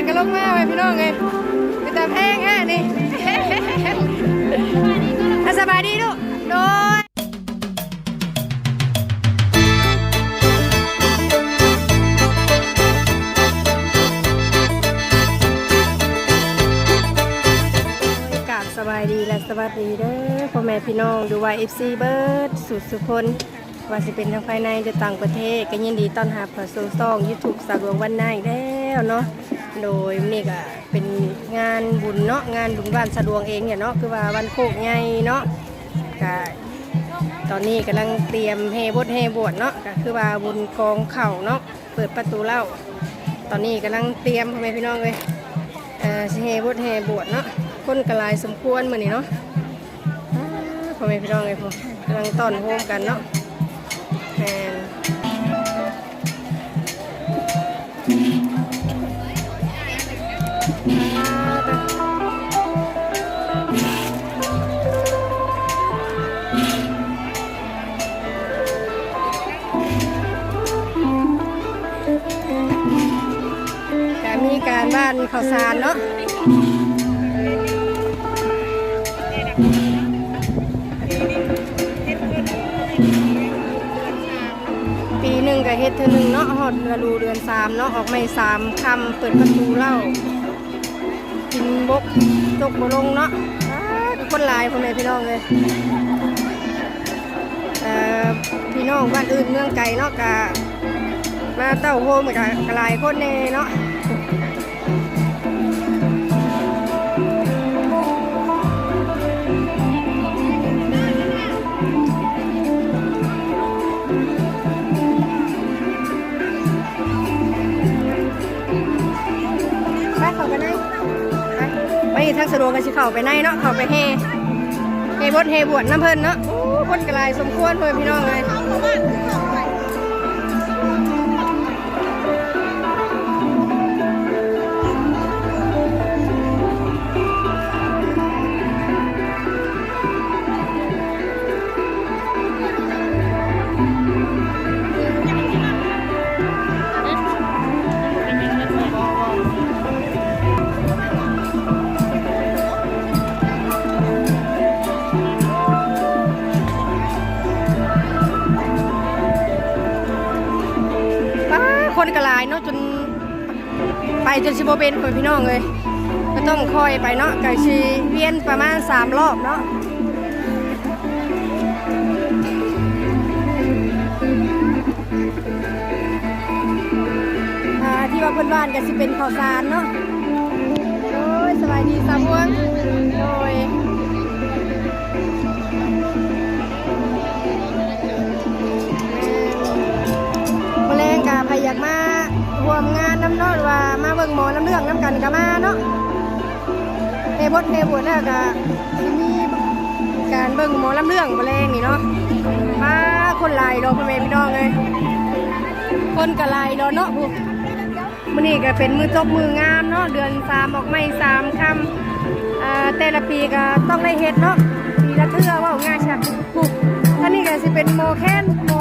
นก็ลงมาไว้พี่น้องเลยเป็นตามแพงแค่นี่อะสบายดีลูกโดยกาบสบายดีและสวัสดีเด้อพ่อแม่พี่น้องดูว่า FC เบิร์ดสุดสุคนว่าสิเป็นทางภายในหรือต่างประเทศก็ยินดีต้อนรับเข้าสู่ซอง YouTube สาวดวงวันหน้าอีกแล้วเนาะ โดยนี่ก็เป็นงานบุญเนาะงานบุญบ้านสะดวงเองเนี่ยเนาะคือว่าวันโคกใหญ่เนาะก็ตอนนี้กำลังเตรียมเฮบดเฮบวชเนาะก็คือว่าบุญกองเข่าเนาะเปิดประตูเล่า ตอนนี้กำลังเตรียมพ่อแม่พี่น้องเลยเออเฮบดเฮบวชเนาะคนกระลายสมควรมือนี้เนาะพ่อแม่พี่น้องเลยผมกำลังต้อนโฮมกันเนาะแมน ข้าวสารเนาะปีหนึ่งก็เฮ็ดเท่อหนึ่งเนาะหอดฤดูเดือนสามเนาะออกไม่สามคำเปิดประตูเล่ากินบกตกบลงเนาะอ้าคนลายพ่อแม่พี่น้องเลยพี่น้องบ้านอื่นเมืองไกลเนาะกะมาเต้าโฮมกับกลายคนแน่เนาะ ไปทางสะดวกกันสิเข่าไปในเนาะเข่าไปเฮเฮบดเฮบวชน้ำเพลินเนาะโอ้คนกระลายสมควรเพื่อนพี่น้องเลย คนกระลายเนาะจนไปจนสิบเป็นพ่อพี่น้องเลยก็ต้องคอยไปเนาะก่ชีเวียนประมาณสามรอบเนาะที่ว่าเพื่อนบ้านก็สิเป็นข้าวสารเนาะโอ้ยสบายดีสามวงโดย เรื่องน้ำกันก็มาเนาะเฮบดเฮบวดแล้วก็สิมีการเบิ่งหมอน้ำเรื่องมะแรงนี่เนาะมาคนลายดอกพ่อแม่พี่น้องเลยคนก็หลายดอกเนาะผู้มื้อนี้ก็เป็นมือจบมืองามเนาะเดือนสามออกไม่สามคำอ่าแต่ละปีก็ต้องได้เฮ็ดเนาะปีละเทื่อว่างานฉากปุ๊บท่านนี้ก็สิเป็นโมแค้นโม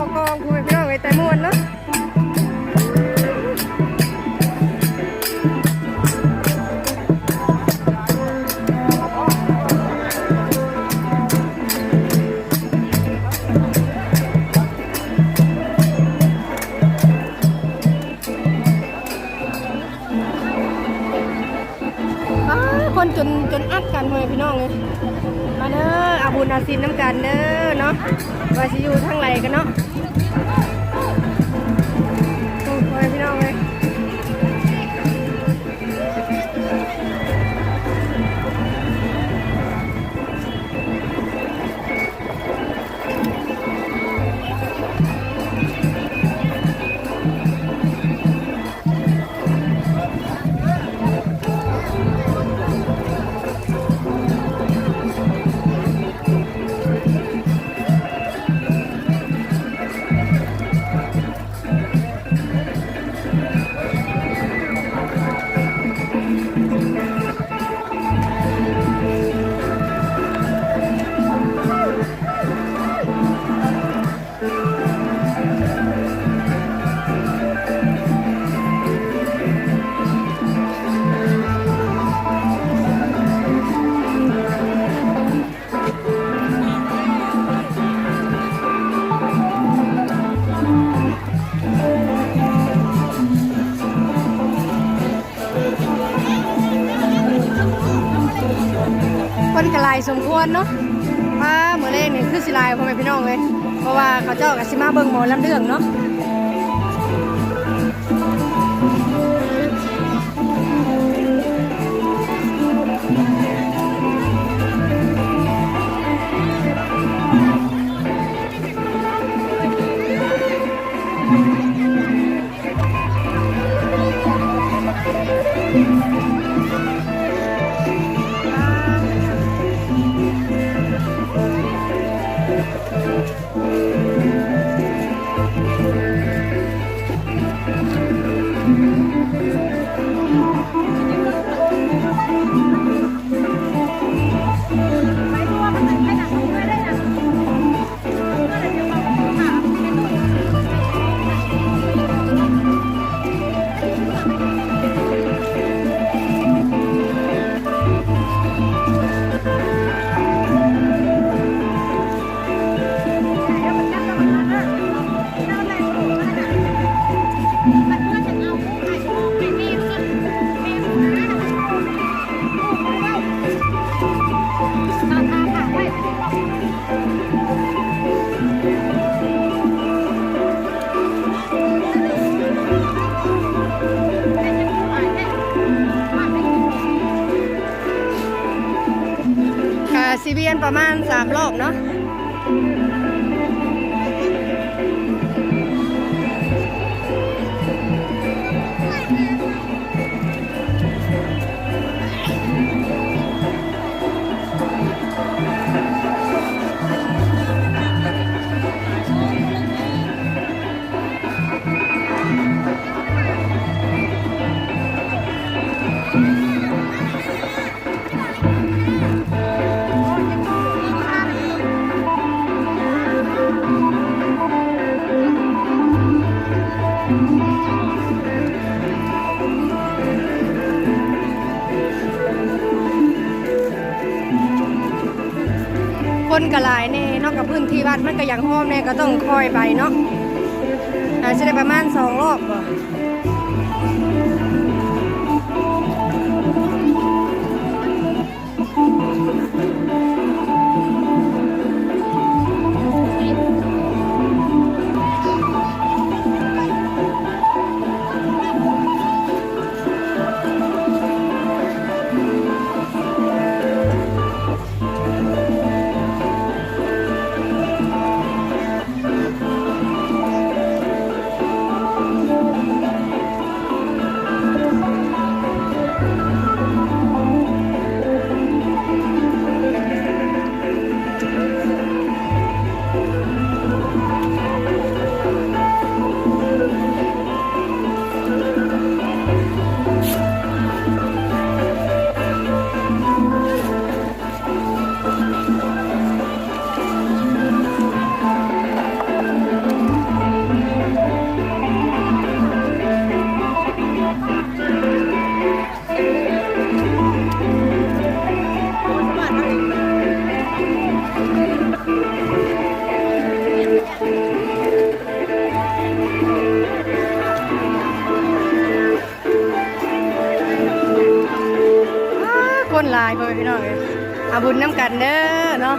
บุญอาซินน้ำกันเด้อเนาะว่าสิอยู่ทางไรกันเนาะายสมควรเนาะมาเมื่อเล่นนี่คือสิลายพ่อแม่พี่น้องเลยเพราะว่าเขาเจ้ากับสิมาเบิ่งหมอลำเดืองเนาะ คนกระลายแน่นอกจากพื้นที่วัดมันก็ยังห้อมแน่ก็ต้องคอยไปเนาะอาจจะได้ประมาณสองรอบบ่ คนลายพ่อแม่พี่น้องเอาบุญน้ำกันเด้อเนาะ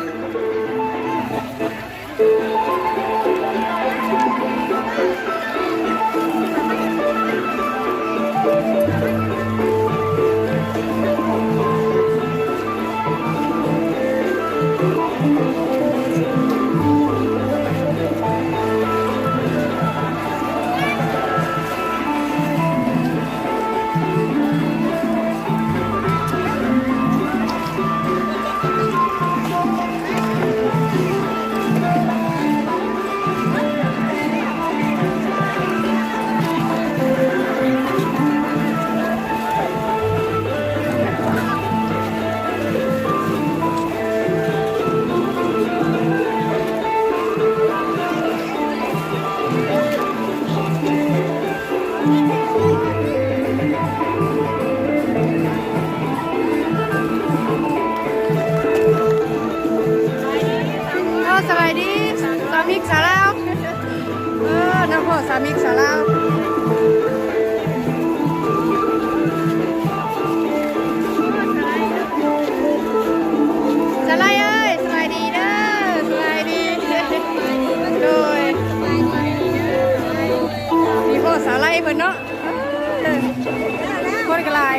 สาลาวเออน้งพ่อสามีกสาลาวสลายเอ้ยสบาดีเด้อสบาดีโดยมีพ่อสาลายเพิ่นเนาะคนกลาย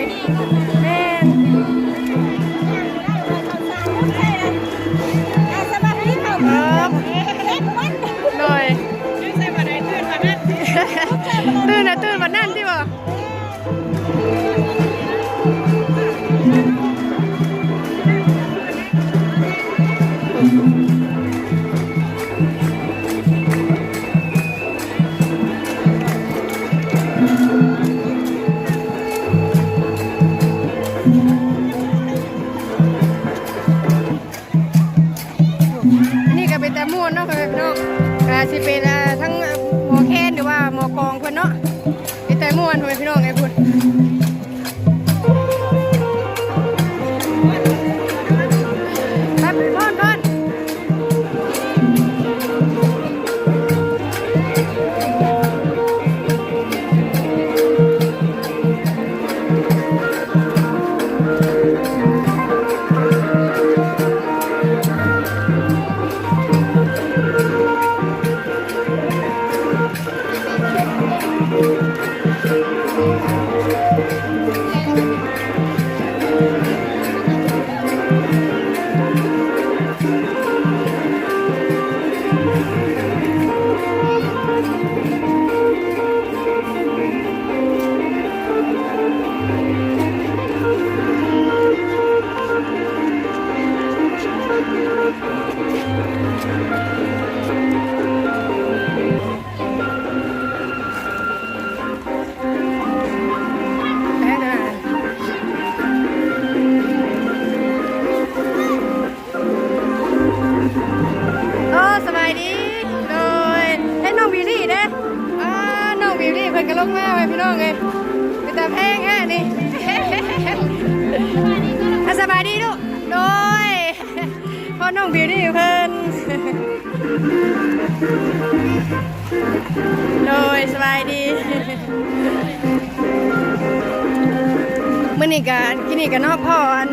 นี้กันกินนี่กันนอกพ่ออัน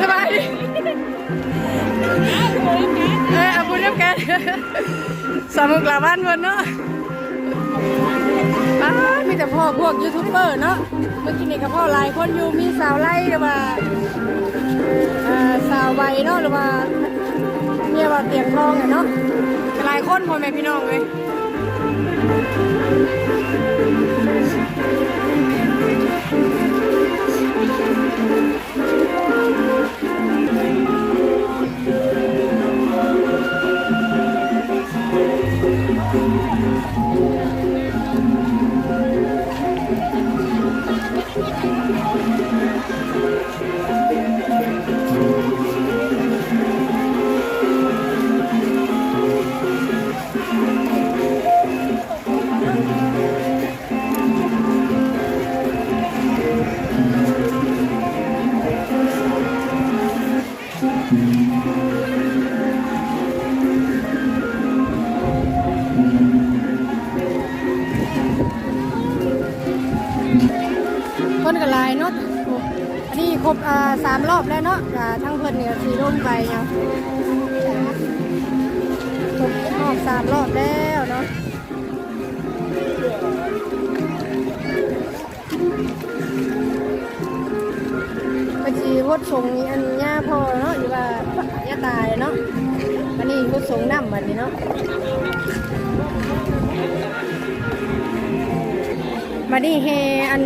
สบายดีเอออาบุญร่วมกันสามุกลาบ้านวันเนาะอ้ามีแต่พ่อพวกยูทูบเบอร์เนาะเมื่อกี้นี่กับพ่อหลายคนอยู่มีสาวไล่หรือว่าสาวใบเนาะหรือว่าเนี่ยว่าเตียงทองอะเนาะหลายคนพ่อแม่พี่น้องเลย ค ครบอ่าสามรอบแล้วเนาะทั้งเพิ่นเนี่ยสีร่มไปยังครบรอบสามรอบแล้วเนาะบัญชีวดส่งนี่อันย่าพอเนาะอยู่ว่าย่าตายเนาะอันนี้วดส่งน้ำบัดนี้เนาะบัดนี้เฮอัน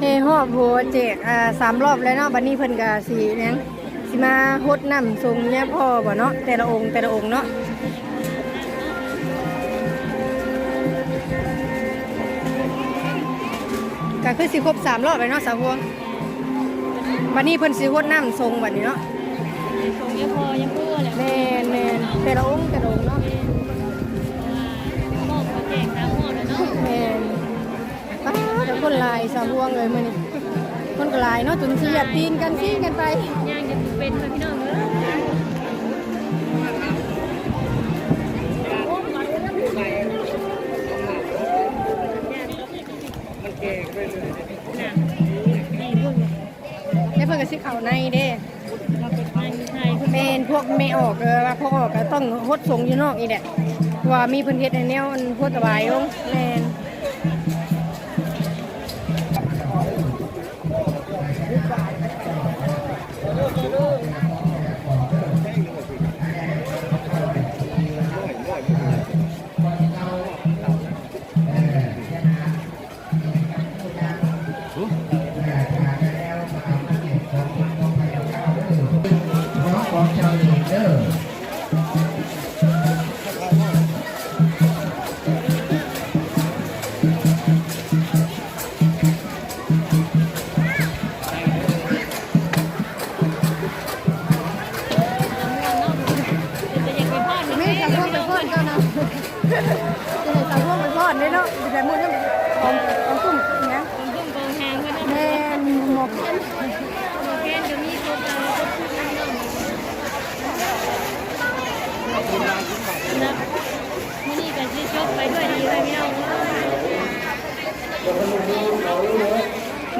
เฮฮอบโหเจกอ่าสามรอบแล้วเนาะบัดนี้เพิ่นก็สีเนี่ยงสิมาฮดน้ำทรงเนี่ยพ่อบ่เนาะแต่ละองค์แต่ละองค์เนาะก็คือสิครบสามรอบเลยเนาะสาวพวงบัดนี้เพิ่นสิฮดน้ำทรงบัดนี้เนาะส่งยังพอยังพูดแหละแม่นแม่นแต่ละองค์แต่ละายสาวพวงเลยมื้อนี้คนก็หลายเนาะจนสิอยากตีนกันซีกันไปย่างจะเป็นพี่น้องเด้อได้เพิ่นก็สิเข้าในเด้เป็นไทยไทยแม่นพวกไม่ออกเออว่าพอออกก็ต้องฮดส่งอยู่นอกอีแหละเพราะว่ามีเพิ่นเฮ็ดในแนวอันพวกสบายลงแ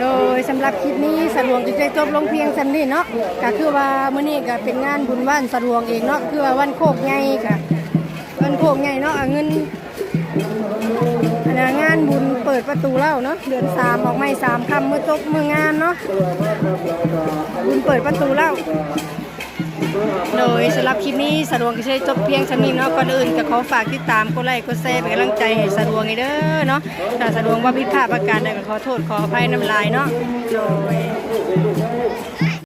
โดยสำหรับคลิปนี้สะดวงจะได้จบลงเพียงสำนี้เนาะก็คือว่ามื้อนี้ก็เป็นงานบุญบ้านสะดวงเองเนาะคือว่าวันโคกใหญ่ค่ะวันโคกใหญ่เนาะเงินนนั้นงานบุญเปิดประตูเล่าเนาะเดือนสามออกไม่สามคำเมื่อจบเมื่องานเนาะบุญเปิดประตูเล่า โดยสำหรับคลิปนี้สะดวงก็ใช้จบเพียงชั้นี้เนาะก่อนอื่นก็ขอฝากติดตามกดไลค์กดแชร์เป็นกำลังใจให้สะดวงอีกเด้อเนาะถ้าสะดวงว่าผิดพลาดประการใดก็ขอโทษขออภัยน้ำลายเนาะโดย